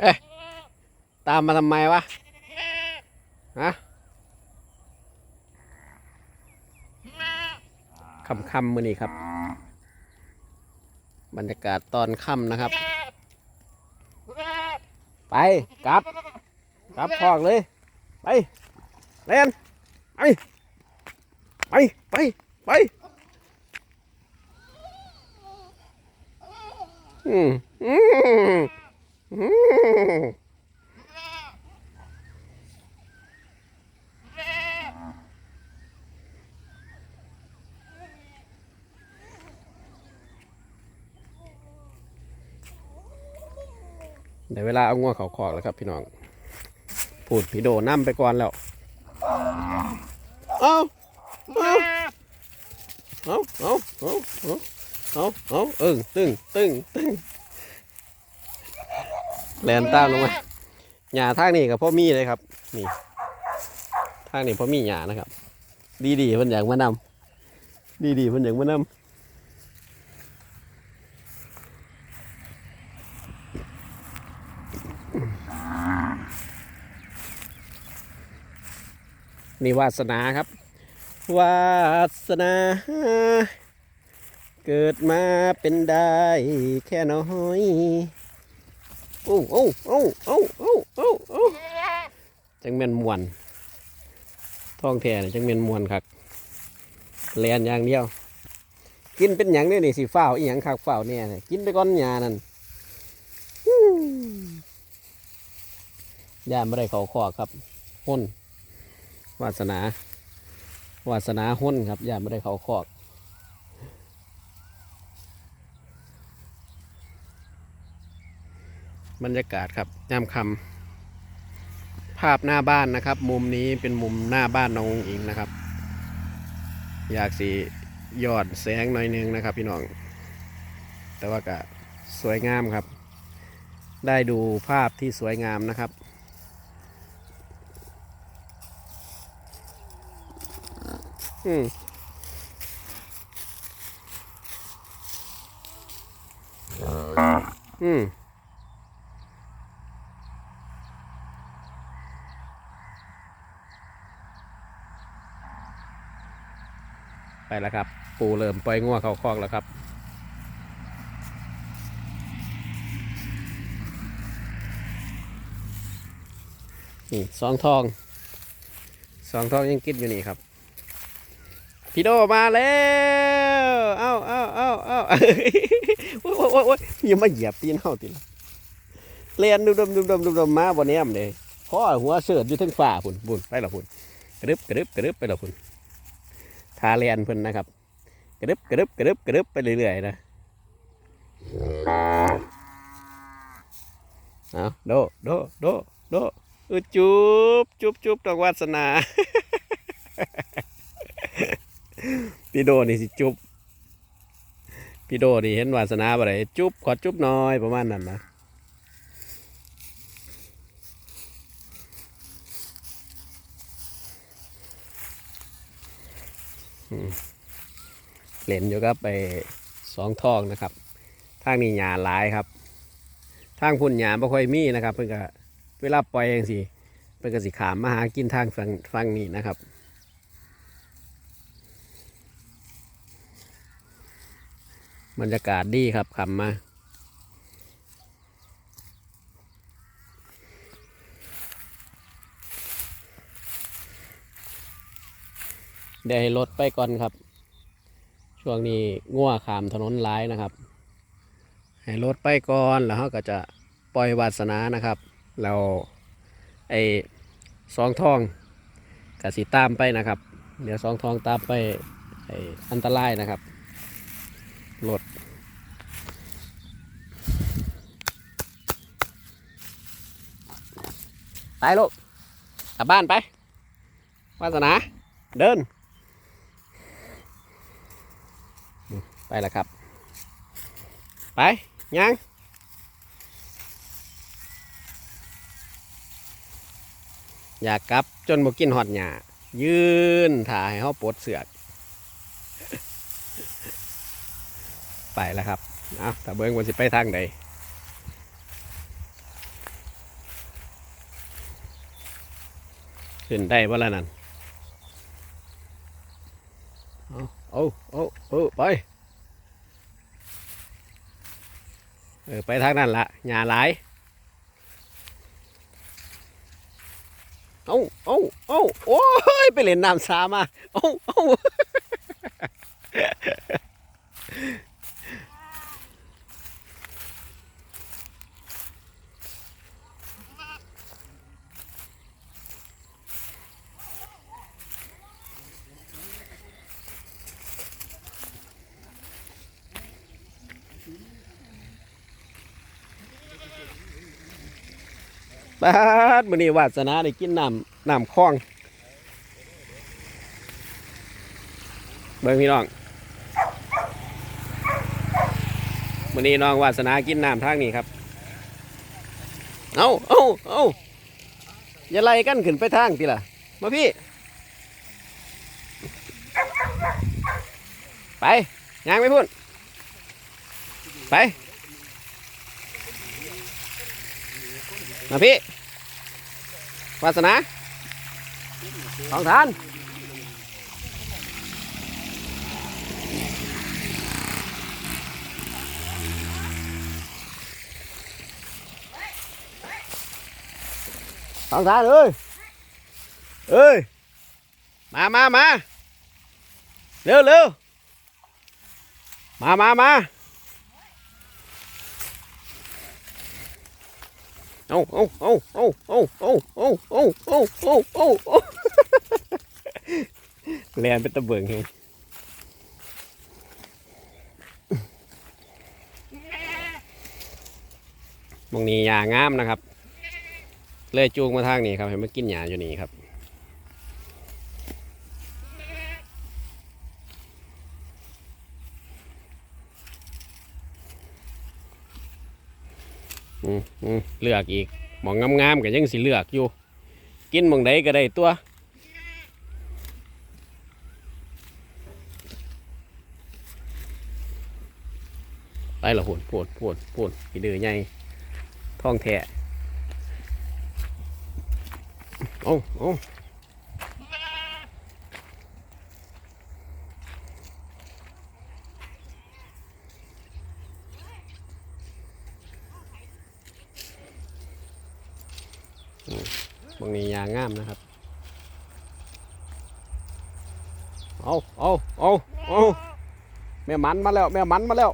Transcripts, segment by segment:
เอ๊ะตามมาทำไมวะ ฮะคำคำมือนี้ครับ บรรยากาศตอนค่ำนะครับ ไปกลับกลับคอกเลย ไปเล่นไปไปไปไปอืมอืม เดี๋ยวเวลาเอางัวเขาคอกแล้วครับพี่น้องพูดผีโดน้ำไปก่อนแล้ว เอาเอาเอาเอาเอาเอาเอาเออตึงตึงตึง แลนตามลงมาหญ้าทางนี้กับพ่อมีเลยครับ นี่ ทางนี้พ่อมีหญ้านะครับ ดีดีๆเพิ่นอยากมานำดีดีๆเพิ่นอยากมานำนี่วาสนาครับ วาสนา เกิดมาเป็นได้แค่น้อย โอ้โอ้โอ้โอ้โอ้โอ้โอ้จังเมนมวนท้องแท้จังเมนมวนครับแลนอย่างเดียว กินเป็นอย่างนี้นี่สิฝ้าวอีหยังคักฝ้าวเนี่ยกินไปก้อนหยานั่นย่านไม่ได้เขาคอกครับห้นวาสนาวาสนาห้นครับย่านไม่ได้เขาคอก บรรยากาศครับยามคำภาพหน้าบ้านนะครับ มุมนี้เป็นมุมหน้าบ้านน้องอิงนะครับ อยากสียอดแสงหน่อยนึงนะครับพี่น้อง แต่ว่าก็สวยงามครับ ได้ดูภาพที่สวยงามนะครับอืมอืม ไปแล้วครับ ปูเริ่มปล่อยงัวเขาคอกแล้วครับ นี่สองทอง สองทองยังกินอยู่นี่ครับ พี่โดมาแล้ว เอ้าเอ้าเอ้าเอ้าโอ้ยโอ้ยโอ้ยโอ้ยอย่ามาเหยียบตีนเฮาตีละเลียนดุมดุมดุมดุมดุมดุมมาบนนี้มเลยพ่อหัวเสือดอยู่ทั้งฝ่าพุ่นพุ่นไปและพุ่นกระดึบกระดึบกระดึบไปและพุ่น ทาเรียนเพิ่นนะครับ กระดึบกระดึบกระดึบกระดึบไปเรื่อยๆนะเอาโดโดโดโดอุจุบจุบจุบดอกวาสนาพี่โดนี่สิจุบพี่โดนี่เห็นวาสนาบ่ได้จุบขอจุบหน้อยประมาณนั้นนะ เล่นอยู่กับไปสองทองนะครับทางนี้หยาหลายครับ ทางพุ่นหญ้าบ่ค่อยมีนะครับเพิ่นก็เวลาปล่อยเองสิเพิ่นก็สิขามมาหากินทางฝั่งฝั่งนี้นะครับบรรยากาศดีครับขำมา เดี๋ยวให้รถไปก่อนครับ ช่วงนี้ง่วขามถนนหลายนะครับ ให้รถไปก่อนแล้วเขาก็จะปล่อยวาสนานะครับแล้วไอ้สองทองกสิตามไปนะครับ เดี๋ยวสองทองตามไปไอ้อันตรายนะครับรถไปลูกกลับบ้านไป วาสนา เดิน ไปละครับ ไปยังอยากกลับจนบกินหอดหยายืนถ่ายเขาปวดเสือกไปแล้วครับเอาตะเบิงวันสิไปทางใดขึ้นได้บ่ละนั่น เอาเอาเอาไป เออไปทางนั้นละหญ้าหลายเอาเอาเอาโอ้ยไปเล่นน้ำสามาเอาเอา บาดมื้อนี้วาสนาได้กินน้ำน้ำคลองเบิ่งพี่น้องมื้อนี้น้องวาสนากินน้ำทางนี้ครับ เอาเอาเอาอย่าไล่กันขึ้นไปทางทีล่ะ มาพี่ ไปย่างไม่พุ่น ไป มาพี่วาสนาสองทานสองทานเอ้ยเอ้ยมามามาเร็วเร็วมามามา เอาเอาเอาเอาเอาเอาเอาเอาเอาเอาเอาเอาแลนเป็นตะเบิงเฮงมองนี้ยางามนะครับ เลยจูงมาทางนี้ครับ ให้มากินหยาอยู่นี่ครับ อืมอืม เลือกอีกมองงามๆก็ยังสิเลือกอยู่ กินมองใดก็ได้ตัวไปละหุ่นปวดปวดปวดกีเดือใหญ่ท้องแท้โอ้โอ้ บางนี้ยางงามนะครับ เอาเอาเอาเอาแม่มันมาแล้ว แม่มันมาแล้ว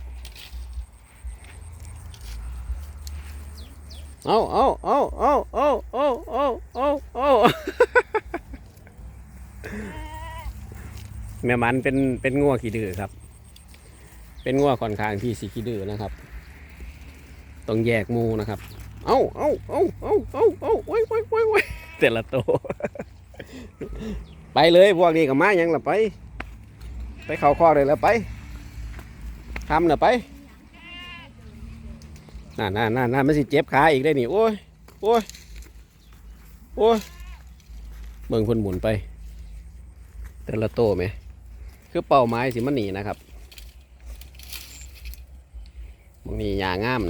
เอาเอาเอาเอาเอาเอาเอาเอาเอาแม่มันเป็นเป็นงัวขี้ดื้อครับ เป็นงัวค่อนข้างที่สีขี้ดื้อนะครับ ต้องแยกมูนะครับ เอาเอาเอาเอาเอาเอาโอ้ยโอ้ยโอ้ยโอ้ยแต่ละตัวไปเลยพวกนี้กับมายังละไป ไปเข้าคอกเลยแล้วไปทำเน่ะไปน่าน่าน่าน่ามันสิเจ็บขาอีกได้นี่โอ้ยโอ้ยโอ้ยเบิ่งคนหมุนไป แต่ละโตไหม คือเป้าไม้สิมันหนีนะครับบางนี้ยางาม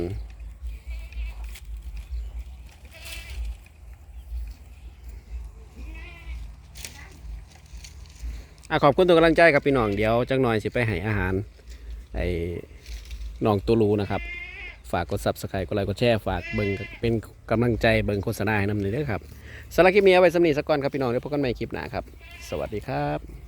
อะขอบคุณตัวกำลังใจครับพี่น้องเดี๋ยวจังหน่อยสิไปให้อาหารไอ้น้องตูรูนะครับ ฝากกดซับสไครต์กดไลค์กดแชร์ฝากเบิ่งเป็นกำลังใจเบิ่งโฆษณาให้นำหนึ่งด้วยครับสารคลิปนี้เอาไว้สำนีสักก่อนครับพี่น้องเดี๋ยวพบกันใหม่คลิปหน้าครับ สวัสดีครับ